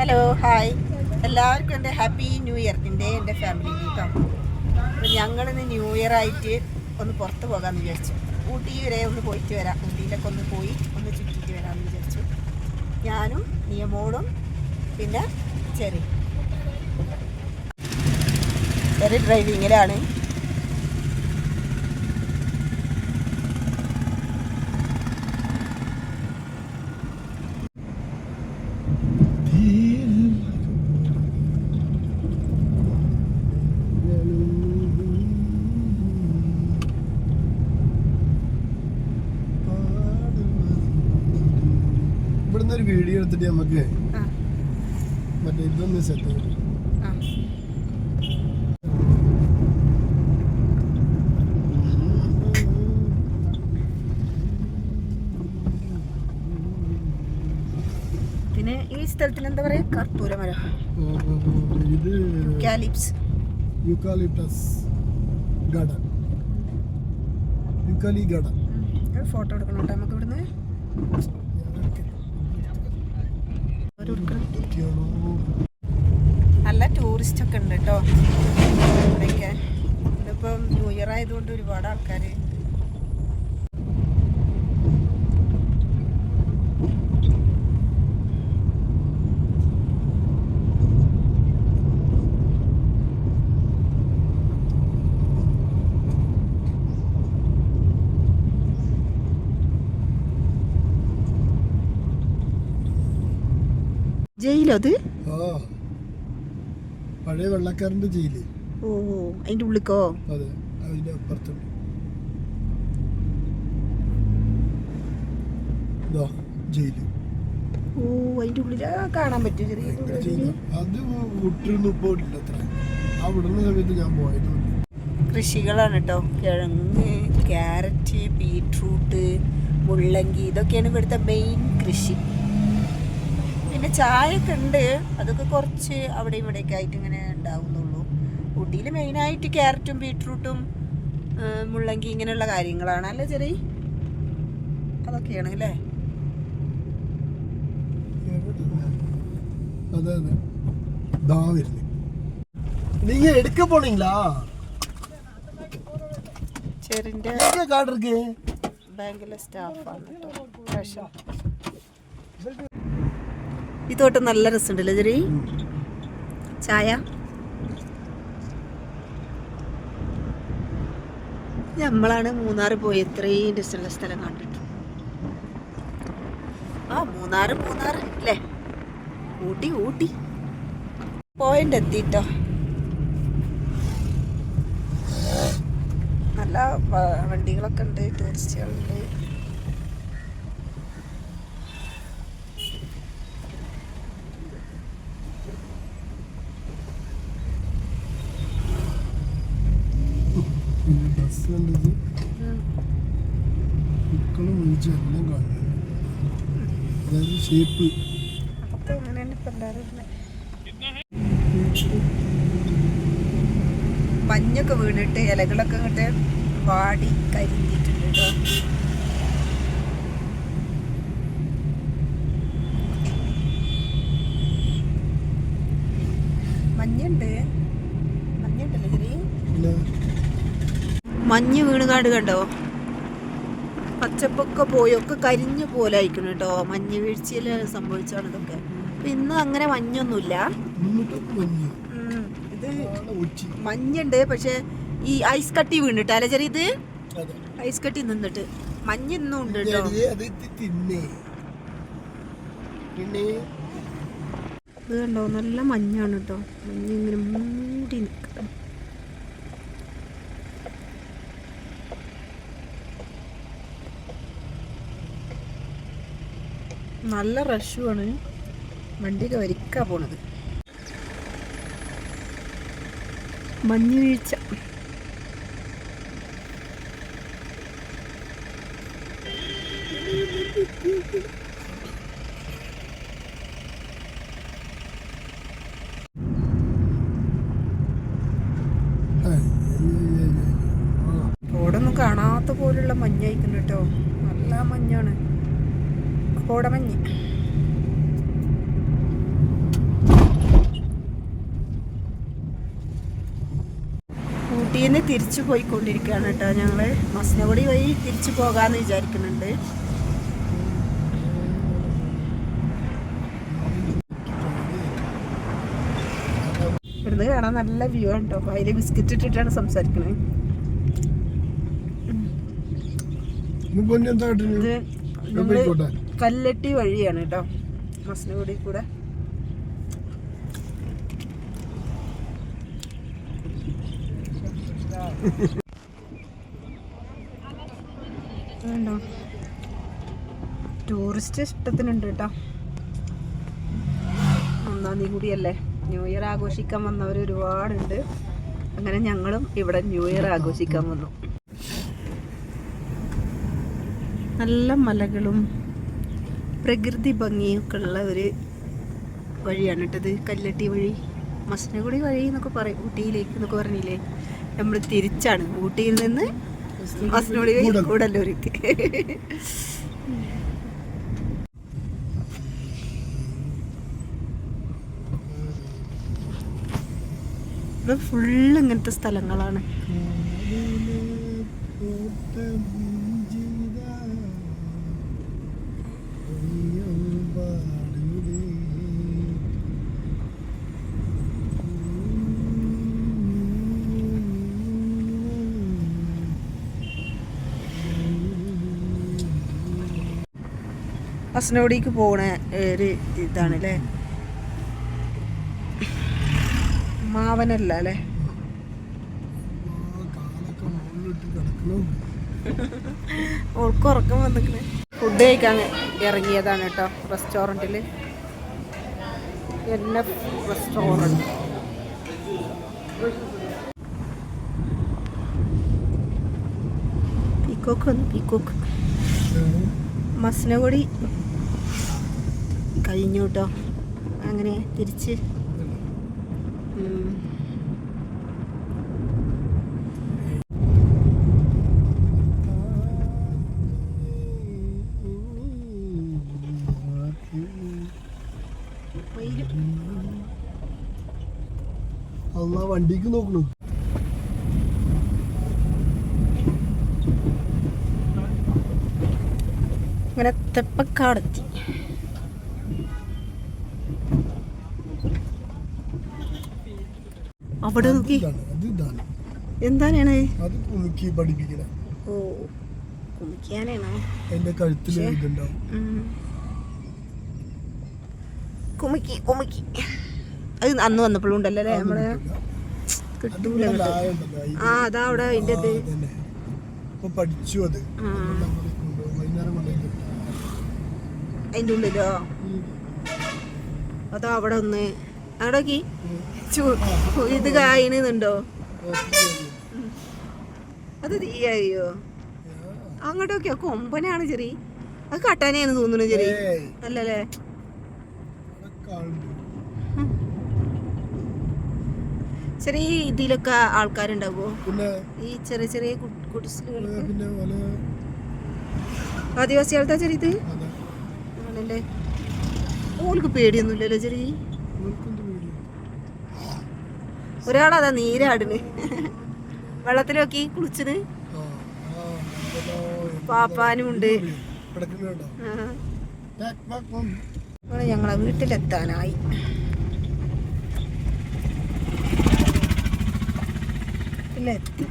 Hello hi എല്ലാവർക്കും എന്റെ happy new year എന്റെ എന്റെ ഫാമിലി കേട്ടോ അപ്പോൾ ഞങ്ങളിന്ന് ന്യൂ ഇയർ ആയിട്ട് ഒന്ന് പുറത്ത് പോകാമെന്ന് വിചാരിച്ചു. ഊട്ടി വരെ ഒന്ന് പോയിട്ട് വരാം. ഊട്ടിയിലൊക്കെ ഒന്ന് പോയി ഒന്ന് ചുറ്റിയിട്ട് വരാമെന്ന് വിചാരിച്ചു. ഞാനും നിയമോളും പിന്നെ ചെറി ചെറി ഡ്രൈവിങ്ങിലാണ് ഇവിടുന്ന് ഒരു വീഡിയോ എടുത്തിട്ട് നമുക്ക് മറ്റേ ഇതൊന്ന് സെറ്റ് ചെയ്യും പിന്നെ ഈ സ്ഥലത്തിന് എന്താ പറയുക കർപ്പൂരമരം ഇത് കാലിപ്സ് യുക്കാലിപ്റ്റസ് ഗഡ യുക്കാലി ഒരു ഫോട്ടോ എടുക്കണം നമുക്ക് ഇവിടുന്ന്. നല്ല ടൂറിസ്റ്റ് ഒക്കെ ഉണ്ട് കേട്ടോ. ഇവിടെയൊക്കെ. ഇതിപ്പം ന്യൂ ഇയർ ആയതുകൊണ്ട് ഒരുപാട് ആൾക്കാർ ജയിലോ അത് പഴയ വെള്ളക്കാരന്റെ ജയിൽ. ഓ അതിന്റെ ഉള്ളിക്കോ? അതെ അതിന്റെ അപ്പുറത്തുണ്ട്. ജയിൽ. ഓ അതിന്റെ ഉള്ളിൽ കാണാൻ പറ്റും. ചെറിയ. അത് വിട്ടിരുന്നു ഇപ്പോ ഇല്ല അത്ര. ആ വിടുന്ന സമയത്ത് ഞാൻ പോയതുമില്ല കൃഷികളാണ് കേട്ടോ കിഴങ്ങ് ക്യാരറ്റ് ബീട്രൂട്ട് മുള്ളങ്കി. ഇതൊക്കെയാണ് ഇവിടുത്തെ മെയിൻ കൃഷി. പിന്നെ ചായയൊക്കെ ഉണ്ട്. അതൊക്കെ കുറച്ച് അവിടെ ഇവിടെയൊക്കെ ആയിട്ട് ഇങ്ങനെ ഉണ്ടാവുന്നുള്ളൂ. ഊട്ടിയിൽ മെയിനായിട്ട് ക്യാരറ്റും ബീട്രൂട്ടും മുള്ളങ്കി ഇങ്ങനെയുള്ള കാര്യങ്ങളാണ്. അല്ലേ ചെറിയ അതൊക്കെയാണ് അല്ലേ? അതെ അതെ. ദാവിരുന്നു நீங்க எடுக்க போனீங்களா சரிங்க கார்டு இருக்கு பேங்க்ல ഈ തോട്ടം നല്ല രസമുണ്ടല്ലോ ചെറിയ ചായ. നമ്മളാണ് മൂന്നാർ പോയി ഇത്രയും രസമുള്ള സ്ഥലം കണ്ടിട്ട്. ആ മൂന്നാർ മൂന്നാർ അല്ലേ? ഊട്ടി ഊട്ടി. പോയിന്റ് എത്തിട്ടോ. നല്ല വണ്ടികളൊക്കെ ഉണ്ട് ടൂറിസ്റ്റുകളുണ്ട്. ഉം. മക്കളും വിളിച്ച് എല്ലാം കാണുന്നു അതായത് ഷേപ്പ്. മഞ്ഞൊക്കെ വീണിട്ട് ഇലകളൊക്കെ ഇങ്ങോട്ട് വാടി കരിഞ്ഞിട്ടുണ്ട് കേട്ടോ മഞ്ഞുണ്ട് മഞ്ഞുണ്ടല്ലോ ചെറിയ പിന്നെ മഞ്ഞ് വീണുകാട് കണ്ടോ? പച്ചപ്പൊക്കെ പോയി ഒക്കെ കരിഞ്ഞു പോലെ ആയിരിക്കണം കേട്ടോ. മഞ്ഞ് വീഴ്ചയിൽ സംഭവിച്ചാണ് ഇതൊക്കെ. അപ്പൊ ഇന്ന് അങ്ങനെ മഞ്ഞൊന്നുമില്ല. ഇത് മഞ്ഞുണ്ട് പക്ഷെ ഈ ഐസ് കട്ടി വീണിട്ട് അല്ല ചെറിയ ഇത്? ഐസ് കട്ടി നിന്നിട്ട്. മഞ്ഞ് ഇന്നും ഉണ്ട് കേട്ടോ. ഇത് കണ്ടോ? നല്ല മഞ്ഞാണ് കേട്ടോ. മഞ്ഞ് ഇങ്ങനെ മൂടി നിൽക്കണം നല്ല റഷുമാണ് വണ്ടിയൊക്കെ വരിക്കാ പോണത്. മഞ്ഞ് വീഴ്ച. റോഡൊന്നും കാണാത്ത പോലുള്ള മഞ്ഞായിക്കുന്നു കേട്ടോ. നല്ല മഞ്ഞാണ്. കോടമഞ്ഞ്. ഊട്ടിയിൽ നിന്ന് തിരിച്ചു പോയിക്കൊണ്ടിരിക്കുകയാണ് കേട്ടോ ഞങ്ങൾ മസ്നഗുടി വഴി തിരിച്ചു പോകാമെന്ന് വിചാരിക്കുന്നുണ്ട്. ഇവിടുന്ന് കാണാൻ നല്ല വ്യൂ ആണ് കേട്ടോ. അപ്പോൾ അതിൽ ബിസ്ക്കറ്റ് ഇട്ടിട്ടാണ് സംസാരിക്കുന്നത് നമ്മൾ കല്ലട്ടി വഴിയാണ് കേട്ടോ മസ്നഗുടി കൂടെ ടൂറിസ്റ്റ് ഇഷ്ടത്തിനുണ്ട് കേട്ടോ ഒന്നാം തീയതി കൂടിയല്ലേ? ന്യൂ ഇയർ ആഘോഷിക്കാൻ വന്നവർ ഒരുപാടുണ്ട്. അങ്ങനെ ഞങ്ങളും ഇവിടെ ന്യൂ ഇയർ ആഘോഷിക്കാൻ വന്നു. നല്ല മലകളും പ്രകൃതി ഭംഗിയൊക്കെ ഉള്ള ഒരു വഴിയാണ് കേട്ടത് കല്ലട്ടി വഴി മസനഗുടി വഴി എന്നൊക്കെ പറയും. ഊട്ടിയിലേക്ക് എന്നൊക്കെ പറഞ്ഞില്ലേ? നമ്മൾ തിരിച്ചാണ്. ഊട്ടിയിൽ നിന്ന് മസനഗുടി. കൂടല്ലൂർക്ക് ഫുള്ള് ഇങ്ങനത്തെ സ്ഥലങ്ങളാണ്. മസനഗുടിക്ക് പോണ ഒരു ഇതാണ് അല്ലേ മാവനല്ല അല്ലേ ഓൾക്കുറക്കം ഓൾക്ക് ഉറക്കം വന്നിക്കണ്. ഫുഡ് കഴിക്കാൻ ഇറങ്ങിയതാണ് കേട്ടോ റെസ്റ്റോറന്റിൽ. N F restaurant. പീക്കോക്ക് വന്നു പീക്കോക്ക്. മസനഗുടി കഴിഞ്ഞു കേട്ടോ. അങ്ങനെ തിരിച്ച്. അല്ല വണ്ടിക്ക് നോക്കണു. അങ്ങനെ തെപ്പക്കാടെത്തി. അവിടെ നോക്കി. എന്താണേ അത് കുണുക്കി പഠിപ്പിക്കണ. ഓ കുമിക്കാനാണോ എന്റെ കഴുത്തിൽ. ഇതുണ്ടാവും. കുമിക്കി കുമുക്കി. അത് അന്ന് വന്നപ്പോഴും ഉണ്ടല്ലോ അല്ലേ നമ്മൾ? കിട്ടൂല ആ അതാ അവിടെ അതിന്റെ ഇത്. പഠിച്ചു അത്. അതിന്റെ ഉള്ളിലോ? അതോ അവിടെ ഒന്ന്? അവിടെ ഇത് കായണുന്നുണ്ടോ? അത് തീയോ അങ്ങോട്ടൊക്കെയോ? കൊമ്പനാണ് ചെറിയ അത് കട്ടാനെയാണ് തോന്നുന്നു ചെറിയ അല്ലല്ലേ. ചെറിയ ഇതിലൊക്കെ ആൾക്കാരുണ്ടാവോ? പിന്നെ ഈ ചെറിയ ചെറിയ കു- പിന്നെ വല ആദിവാസികളുടെ ചെറിയത്? ആണല്ലേ. ഓൾക്ക് പേടിയൊന്നുമില്ലല്ലോ ചെറിയ? ഒരാളതാ നീരാടിന് വെള്ളത്തിൽ നോക്കി കുളിച്ചത് ആ, ആ. പാപ്പാനും ഉണ്ട്? കിടക്കുന്നുണ്ടോ ഇവിടെ ഞങ്ങളെ വീട്ടിലെത്താനായി. വീട്ടിലെത്തി.